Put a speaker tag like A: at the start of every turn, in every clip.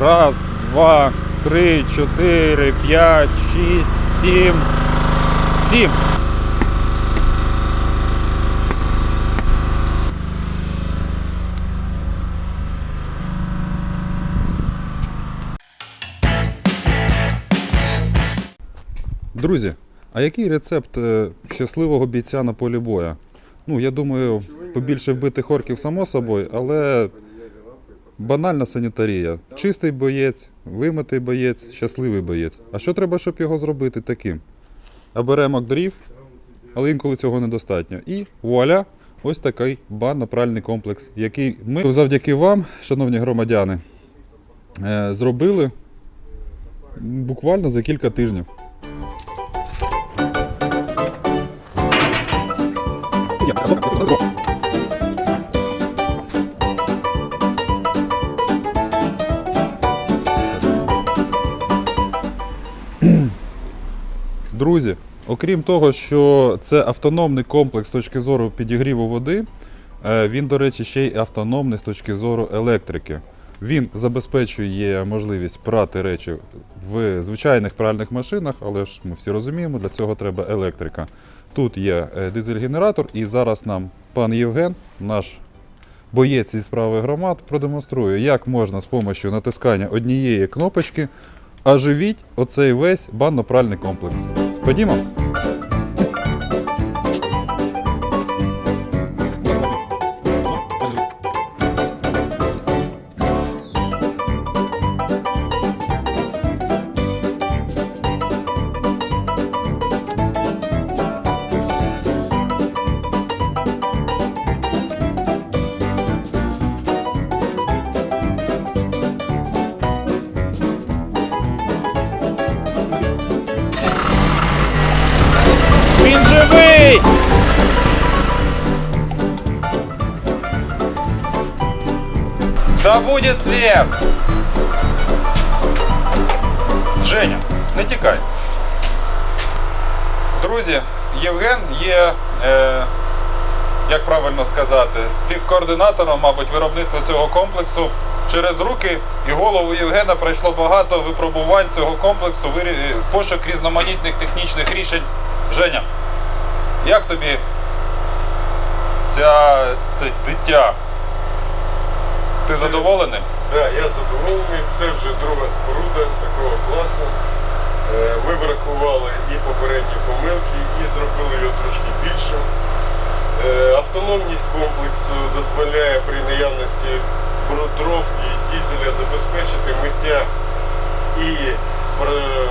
A: Раз, два, три, чотири, п'ять, шість, сім. Сім. Друзі, а який рецепт е, щасливого бійця на полі боя? Ну, я думаю, побільше вбитих орків, само собою, але банальна санітарія. Чистий боєць, вимитий боєць, щасливий боєць. А що треба, щоб його зробити таким? Оберемок дрів, але інколи цього недостатньо. І вуаля, ось такий банно-пральний комплекс, який ми завдяки вам, шановні громадяни, е, зробили буквально за кілька тижнів. Друзі, окрім того, що це автономний комплекс з точки зору підігріву води, е, він, до речі, ще й автономний з точки зору електрики. Він забезпечує можливість прати речі в звичайних пральних машинах, але ж ми всі розуміємо, для цього треба електрика. Тут є е, дизель-генератор, і зараз нам пан Євген, наш боєць зі справи громад, продемонструє, як можна з допомогою натискання однієї кнопочки оживіть оцей весь банно-пральний комплекс. Ходімо. Да будет свет! Женя, не тікай. Друзі, Євген є, е, як правильно сказати, співкоординатором, мабуть, виробництва цього комплексу. Через руки і голову Євгена пройшло багато випробувань цього комплексу, вирі- пошук різноманітних технічних рішень. Женя, як тобі ця, це дитя? Ти задоволений?
B: Так, я задоволений. Це вже друга споруда такого класу. Е, Ми врахували і попередні помилки, і зробили його трошки більшим. Е, Автономність комплексу дозволяє при наявності дров і дізеля забезпечити миття і пр-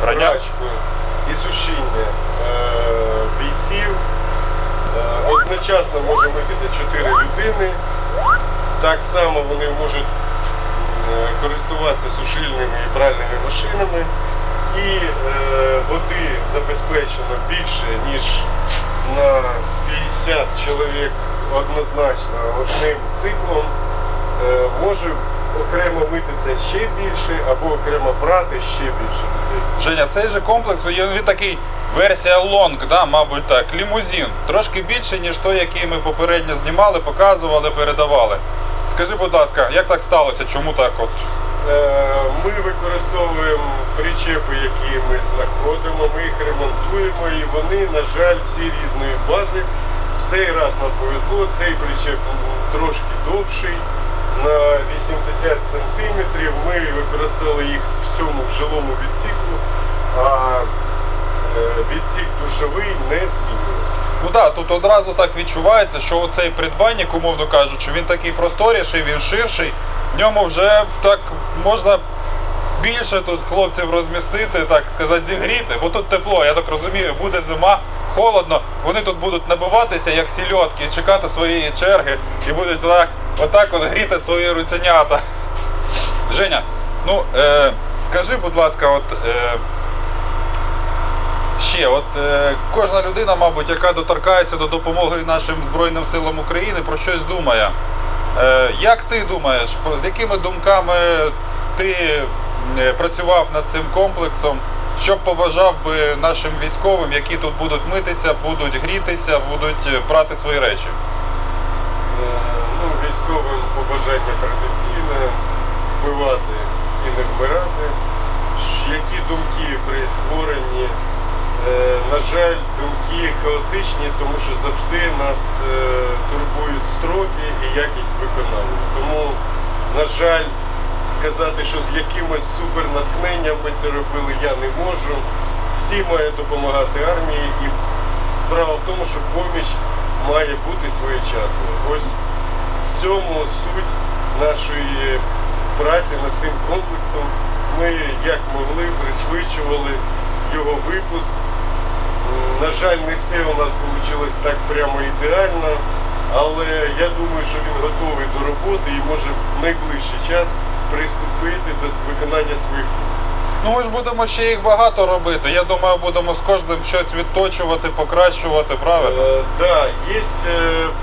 B: прачку і сушіння е, бійців. Одночасно може митися 4 людини. Так само вони можуть е, користуватися сушильними і пральними машинами. І е, води забезпечено більше, ніж на 50 чоловік однозначно одним циклом. Е, може окремо митися ще більше або окремо прати ще більше людей.
A: Женя, цей же комплекс, він такий версія лонг, да, мабуть так, лімузин. Трошки більше, ніж той, який ми попередньо знімали, показували, передавали. Скажи, будь ласка, як так сталося? Чому так от?
B: Е, Ми використовуємо причепи, які ми знаходимо, ми їх ремонтуємо і вони, на жаль, всі різної бази. В цей раз нам повезло, цей причеп трошки довший, на 80 сантиметрів. Ми використали їх в всьому в жилому відсіку, а е, відсік душовий не змінювався.
A: Ну так, тут одразу так відчувається, що оцей придбанник, умовно кажучи, він такий просторіший, він ширший. В ньому вже так можна більше тут хлопців розмістити, так сказати, зігріти, бо тут тепло, я так розумію, буде зима, холодно. Вони тут будуть набиватися як сільотки, і чекати своєї черги і будуть так, отак от гріти свої руценята. Женя, ну е, скажи, будь ласка, от. Е, ще, от е, кожна людина, мабуть, яка доторкається до допомоги нашим Збройним силам України, про щось думає. Е, Як ти думаєш, з якими думками ти е, працював над цим комплексом? Що б побажав би нашим військовим, які тут будуть митися, будуть грітися, будуть е, прати свої речі?
B: Е, ну, Військовим побажання традиційне вбивати і не вмирати. Які думки при створенні? На жаль, думки хаотичні, тому що завжди нас е, турбують строки і якість виконання. Тому, на жаль, сказати, що з якимось супернатхненням ми це робили, я не можу. Всі мають допомагати армії, і справа в тому, що поміч має бути своєчасною. Ось в цьому суть нашої праці над цим комплексом. Ми як могли пришвидшували його випуск. На жаль, не все у нас вийшло так прямо ідеально, але я думаю, що він готовий до роботи і може в найближчий час приступити до виконання своїх функцій.
A: Ну ми ж будемо ще їх багато робити. Я думаю, будемо з кожним щось відточувати, покращувати, правильно?
B: Е, да, є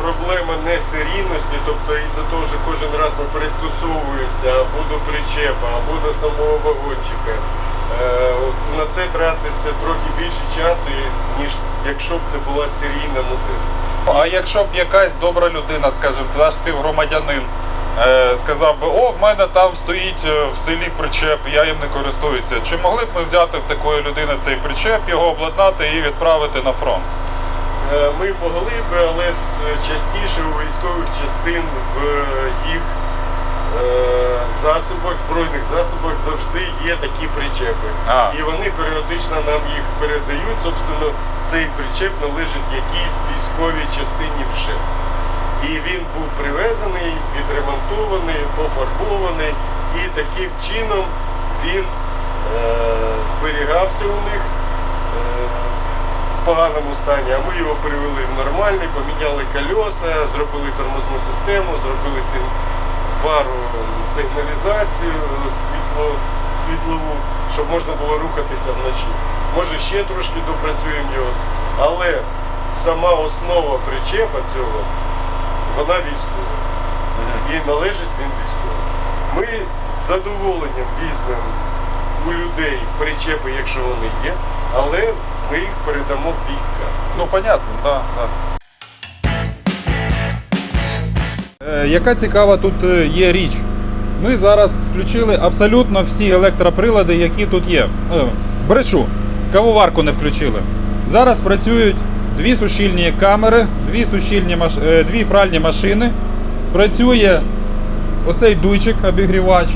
B: проблема несерійності, тобто із-за того, що кожен раз ми пристосовуємося або до причепа, або до самого вагончика. Е, на це тратиться трохи більше часу, ніж якщо б це була серійна модель.
A: А якщо б якась добра людина, скажімо, наш співгромадянин, е, сказав би, о, в мене там стоїть е, в селі причеп, я їм не користуюся. Чи могли б ми взяти в такої людини цей причеп, його обладнати і відправити на фронт?
B: Ми могли би, але частіше у військових частин в їх засобах, збройних засобах завжди є такі причепи.
A: А.
B: І вони періодично нам їх передають. Собственно, цей причеп належить якійсь військовій частині вже. І він був привезений, відремонтований, пофарбований, і таким чином він е, зберігався у них. Е, в поганому стані, а ми його привели в нормальний, поміняли кольоса, зробили тормозну систему, зробили сиг- фару сигналізацію світло, світлову, щоб можна було рухатися вночі. Може ще трошки допрацюємо його, але сама основа причепа цього, вона військова. І належить він військовим. Ми з задоволенням візьмемо у людей причепи, якщо вони є, але ми їх передамо в війська.
A: Ну, понятно, так. Да, Е, яка цікава тут е, є річ? Ми зараз включили абсолютно всі електроприлади, які тут є. Е, брешу, кавоварку не включили. Зараз працюють дві сушильні камери, дві, сушильні маш... е, дві пральні машини. Працює оцей дуйчик обігрівач.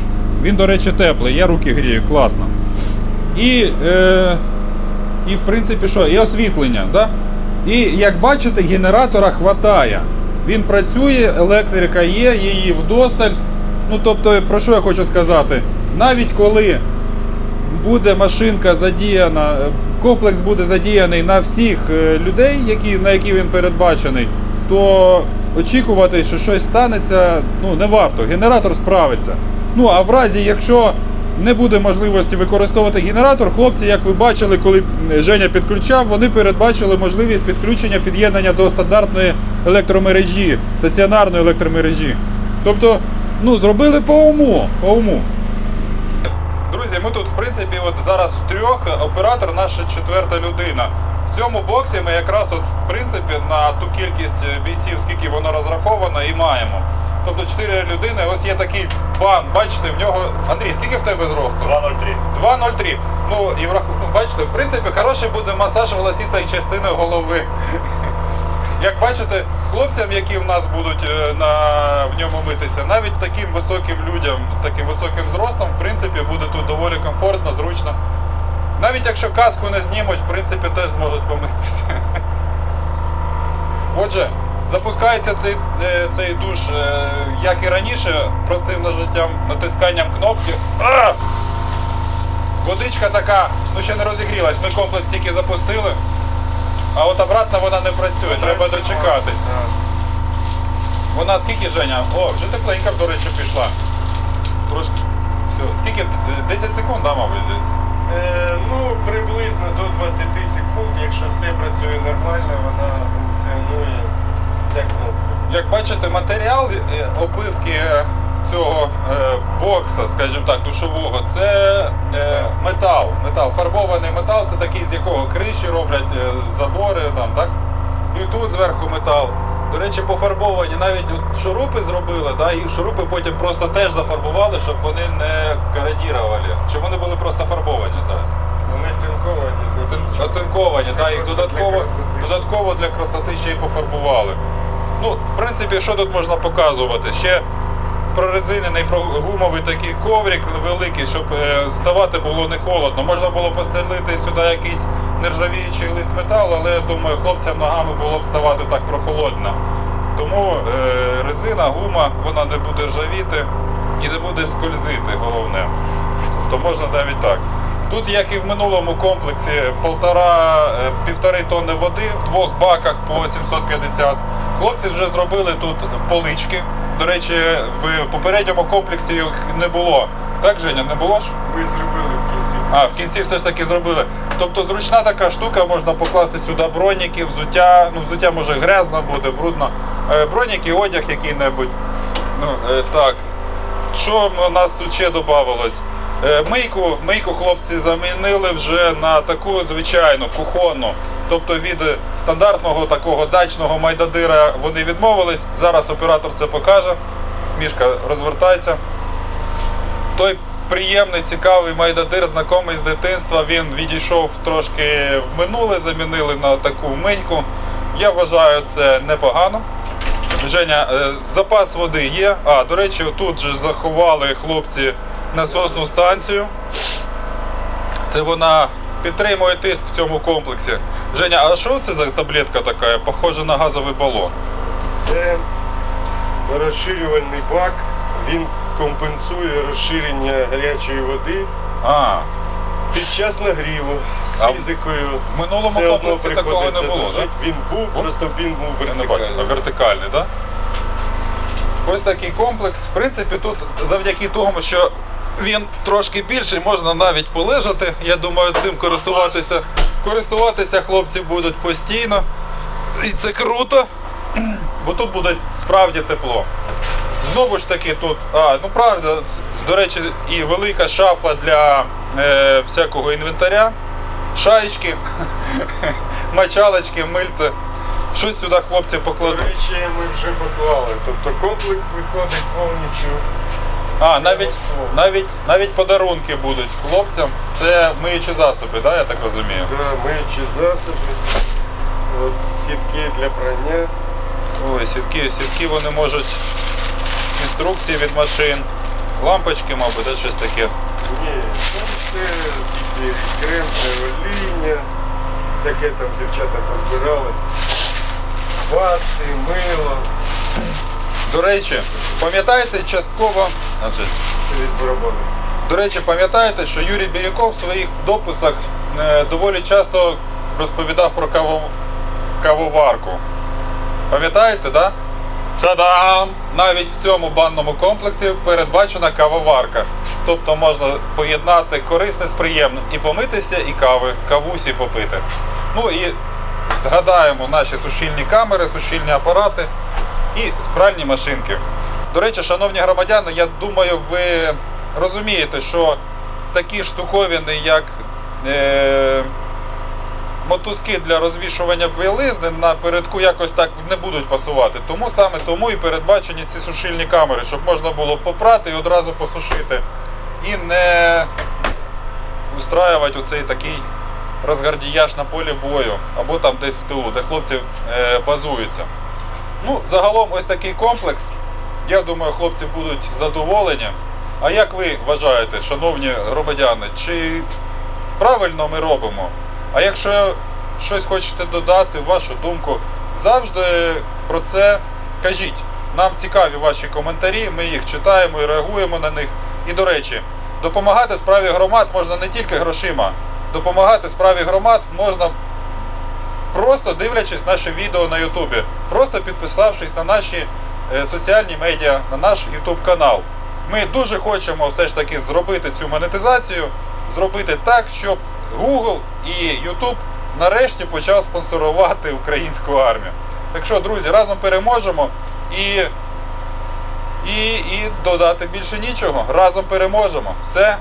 A: Він, до речі, теплий, я руки грію, класно. І, е, і в принципі, що? І освітлення. Да? І як бачите, генератора хватає. Він працює, електрика є, її вдосталь. Ну тобто, про що я хочу сказати? Навіть коли буде машинка задіяна, е, комплекс буде задіяний на всіх е, людей, які, на які він передбачений, то очікувати, що щось станеться, ну не варто. Генератор справиться. Ну а в разі, якщо не буде можливості використовувати генератор, хлопці, як ви бачили, коли е, Женя підключав, вони передбачили можливість підключення під'єднання до стандартної електромережі, стаціонарної електромережі. Тобто, ну зробили по уму, по уму. Друзі, ми тут, в принципі, от зараз втрьох оператор наша четверта людина. В цьому боксі ми якраз, от, в принципі, на ту кількість бійців, скільки воно розраховано, і маємо. Тобто 4 людини, ось є такий бан, бачите, в нього. Андрій, скільки в тебе зросту?
C: 2.03.
A: 2.03. Ну і враху... ну, бачите, в принципі, хороший буде масаж волосістої частини голови. Як бачите, хлопцям, які в нас будуть е, на, в ньому митися, навіть таким високим людям з таким високим зростом, в принципі, буде тут доволі комфортно, зручно. Навіть якщо каску не знімуть, в принципі, теж зможуть помитися. Отже, запускається цей, е, цей душ, е, як і раніше, простим нажиттям, натисканням кнопки. А! Водичка така, ну ще не розігрілась, ми комплекс тільки запустили. А от обратно вона не працює, треба дочекатись. Вона скільки, Женя? О, вже тепленька, до речі, пішла. Трошки. Все. Скільки? 10 секунд, да, мабуть, десь.
B: Е, ну, приблизно до 20 секунд, якщо все працює нормально, вона функціонує.
A: Як бачите, матеріал е, обивки цього е, бокса, скажімо так, душового, це е, метал. Метал. Фарбований метал, це такий, з якого криші роблять е, забори, там, так? І тут зверху метал. До речі, пофарбовані навіть от шурупи зробили, да, і шурупи потім просто теж зафарбували, щоб вони не кородірували. Чи вони були просто фарбовані зараз?
B: Вони цілком
A: оцин- оцинковані, да, їх додатково,
B: для
A: додатково для красоти ще й пофарбували. Ну, в принципі, що тут можна показувати? Ще прорезинений про- гумовий такий коврик великий, щоб е, ставати було не холодно. Можна було постелити сюди якийсь нержавіючий лист металу, але я думаю, хлопцям ногами було б ставати так прохолодно. Тому е, резина, гума, вона не буде ржавіти і не буде скользити, головне. Тобто можна навіть так. Тут, як і в минулому комплексі, полтора, е, півтори тонни води в двох баках по 750. Хлопці вже зробили тут полички. До речі, в попередньому комплексі їх не було. Так, Женя, не було ж?
B: Ми зробили в кінці.
A: А, в кінці все ж таки зробили. Тобто зручна така штука, можна покласти сюди броніки, взуття. Ну, взуття може грязно буде, брудно. Е, Броніки, одяг який-небудь. Ну, е, так. Що у нас тут ще додавалось? Е, Мийку, мийку хлопці замінили вже на таку звичайну кухонну. Тобто від стандартного такого дачного майдадира вони відмовились. Зараз оператор це покаже. Мішка, розвертайся. Той приємний, цікавий майдадир, знайомий з дитинства, він відійшов трошки в минуле, замінили на таку мийку. Я вважаю це непогано. Женя, е, запас води є. А, до речі, тут же заховали хлопці насосну станцію. Це вона підтримує тиск в цьому комплексі. Женя, а що це за таблетка така? Похожа на газовий балон.
B: Це розширювальний бак. Він компенсує розширення гарячої води
A: А,
B: під час нагріву з
A: А в
B: фізикою.
A: в минулому
B: все одно
A: комплексі такого не
B: приходиться
A: було,
B: дружити. Він був, просто він був
A: Я не бачу.
B: вертикальний.
A: А вертикальний, так? Да? Ось такий комплекс. В принципі, тут завдяки тому, що він трошки більший, можна навіть полежати. Я думаю, цим користуватися. Користуватися хлопці будуть постійно. І це круто. Бо тут буде справді тепло. Знову ж таки, тут, а, ну правда, до речі, і велика шафа для е, всякого інвентаря, шаєчки, мочалочки, мильце. Щось сюди хлопці
B: До речі, ми вже поклали. Тобто комплекс виходить повністю.
A: А, навіть, навіть, навіть подарунки будуть хлопцям. Це миючі засоби, да, я так розумію.
B: Да, миючі засоби. От сітки для прання.
A: Ой, сітки, сітки вони можуть. Інструкції від машин, лампочки, мабуть, да, щось таке.
B: Ні, там все тільки крем оління. Таке там дівчата позбирали. Пасти, мило.
A: До речі, пам'ятаєте частково. Значить. До речі, пам'ятаєте, що Юрій Біряков в своїх дописах е, доволі часто розповідав про каво... кавоварку. Пам'ятаєте, да? Та-дам! Навіть в цьому банному комплексі передбачена кавоварка. Тобто можна поєднати корисне з приємним і помитися, і кави, кавусі попити. Ну і згадаємо наші сушильні камери, сушильні апарати і пральні машинки. До речі, шановні громадяни, я думаю, ви розумієте, що такі штуковини, як е, мотузки для розвішування білизни на передку якось так не будуть пасувати. Тому саме тому і передбачені ці сушильні камери, щоб можна було попрати і одразу посушити. І не устраювати оцей такий розгардіяж на полі бою або там десь в тилу, де хлопці е, базуються. Ну, загалом ось такий комплекс. Я думаю, хлопці будуть задоволені. А як ви вважаєте, шановні громадяни, чи правильно ми робимо? А якщо щось хочете додати, вашу думку, завжди про це кажіть. Нам цікаві ваші коментарі, ми їх читаємо і реагуємо на них. І до речі, допомагати справі громад можна не тільки грошима. Допомагати справі громад можна просто дивлячись наше відео на Ютубі, просто підписавшись на наші соціальні медіа, на наш Ютуб канал. Ми дуже хочемо все ж таки зробити цю монетизацію, зробити так, щоб Google і YouTube нарешті почав спонсорувати українську армію. Так що, друзі, разом переможемо і, і, і додати більше нічого. Разом переможемо. Все,